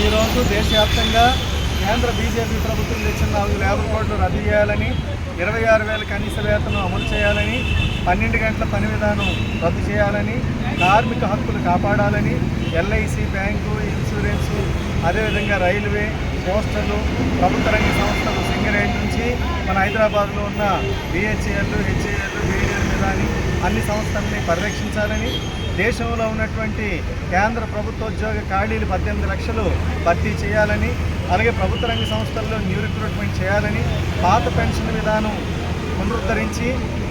ఈరోజు దేశవ్యాప్తంగా కేంద్ర బీజేపీ ప్రభుత్వం తెచ్చిన నాలుగు లేబర్ కోడ్లు రద్దు చేయాలని ఇరవై ఆరు వేల కనీస వేతనం అమలు చేయాలని పన్నెండు గంటల పని విధానం రద్దు చేయాలని కార్మిక హక్కులు కాపాడాలని ఎల్ఐసి బ్యాంకు ఇన్సూరెన్సు అదేవిధంగా రైల్వే పోస్టర్లు ప్రభుత్వ రంగ సంస్థలు సింగరేట్ నుంచి మన హైదరాబాద్లో ఉన్న బిహెచ్ఎల్ హెచ్ఏఎల్ బీడీఎల్ మీద అన్ని సంస్థల్ని పరిరక్షించాలని దేశంలో ఉన్నటువంటి కేంద్ర ప్రభుత్వ ఉద్యోగ ఖాళీలు పద్దెనిమిది లక్షలు భర్తీ చేయాలని అలాగే ప్రభుత్వ రంగ సంస్థల్లో న్యూ రిక్రూట్మెంట్ చేయాలని పాత పెన్షన్ విధానం పునరుద్ధరించి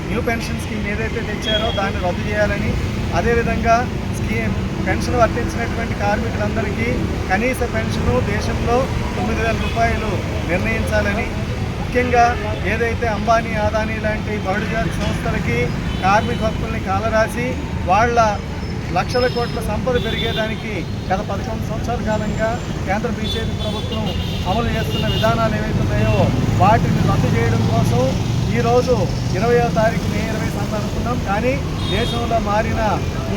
న్యూ పెన్షన్ స్కీమ్ ఏదైతే తెచ్చారో దాన్ని రద్దు చేయాలని అదేవిధంగా స్కీమ్ పెన్షన్ వర్తించినటువంటి కార్మికులందరికీ కనీస పెన్షను దేశంలో తొమ్మిది వేల రూపాయలు నిర్ణయించాలని ముఖ్యంగా ఏదైతే అంబానీ ఆదానీ లాంటి బహుళజాతి సంస్థలకి కార్మిక హక్కుల్ని కాలరాసి వాళ్ళ లక్షల కోట్ల సంపద పెరిగేదానికి గత పదకొండు సంవత్సరాల కాలంగా కేంద్ర బీజేపీ ప్రభుత్వం అమలు చేస్తున్న విధానాలు ఏవైతే ఉన్నాయో వాటిని రద్దు చేయడం కోసం ఈరోజు ఇరవయో తారీఖు మే ఇరవై చేస్తామని అనుకున్నాం కానీ దేశంలో మారిన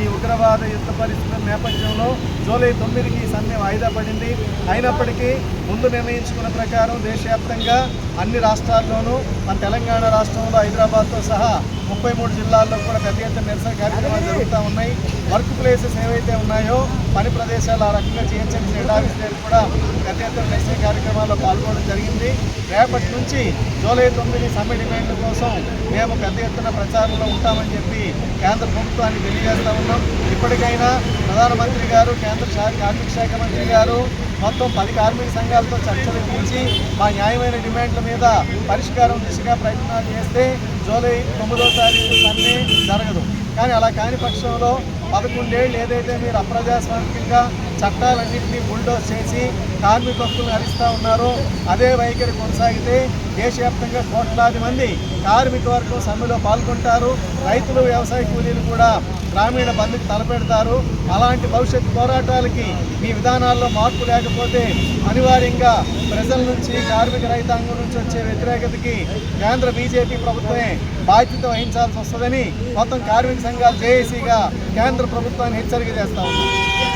ఈ ఉగ్రవాద యుద్ధ పరిస్థితుల నేపథ్యంలో జూలై తొమ్మిదికి ఈ సమ్మె వాయిదా పడింది. అయినప్పటికీ ముందు నిర్ణయించుకున్న ప్రకారం దేశవ్యాప్తంగా అన్ని రాష్ట్రాల్లోనూ మన తెలంగాణ రాష్ట్రంలో హైదరాబాద్తో సహా ముప్పై మూడు జిల్లాల్లో కూడా పెద్ద ఎత్తున నిరసన కార్యక్రమాలు జరుగుతూ ఉన్నాయి. వర్క్ ప్లేసెస్ ఏవైతే ఉన్నాయో పని ప్రదేశాలు ఆ రకంగా జిహెచ్ఎంసీ హెడ్ ఆఫీస్ దగ్గర కూడా పెద్ద ఎత్తున నిరసన కార్యక్రమాల్లో పాల్గొనడం జరిగింది. రేపటి నుంచి జూలై తొమ్మిది సమ్మె డిమాండ్ల కోసం మేము పెద్ద ఎత్తున ప్రచారం ప్రచారంలో ఉంటామని చెప్పి కేంద్ర ప్రభుత్వాన్ని తెలియజేస్తా ఉన్నాం. ఇప్పటికైనా ప్రధానమంత్రి గారు కేంద్ర కార్మిక శాఖ మంత్రి గారు మొత్తం పది కార్మిక సంఘాలతో చర్చలు పిలిచి మా న్యాయమైన డిమాండ్ల మీద పరిష్కారం దిశగా ప్రయత్నాలు చేస్తే జూలై తొమ్మిదో తారీఖు సమ్మె జరగదు. కానీ అలా కాని పక్షంలో పదకొండేళ్ళు ఏదైతే మీరు అప్రజాస్వామికంగా చట్టాలన్నింటినీ బుల్డోజ్ చేసి కార్మిక హక్కులను హరిస్తూ ఉన్నారు. అదే వైఖరి కొనసాగితే దేశవ్యాప్తంగా కోట్లాది మంది కార్మిక వర్గం సమ్మెలో పాల్గొంటారు. రైతులు వ్యవసాయ కూలీలు కూడా గ్రామీణ బంద్కి తలపెడతారు. అలాంటి భవిష్యత్ పోరాటాలకి మీ విధానాల్లో మార్పు లేకపోతే అనివార్యంగా ప్రజల నుంచి కార్మిక రైతాంగం నుంచి వచ్చే వ్యతిరేకతకి కేంద్ర బీజేపీ ప్రభుత్వమే బాధ్యత వహించాల్సి వస్తుందని మొత్తం కార్మిక సంఘాలు జేఏసీగా కేంద్ర ప్రభుత్వాన్ని హెచ్చరిక చేస్తా ఉన్నాం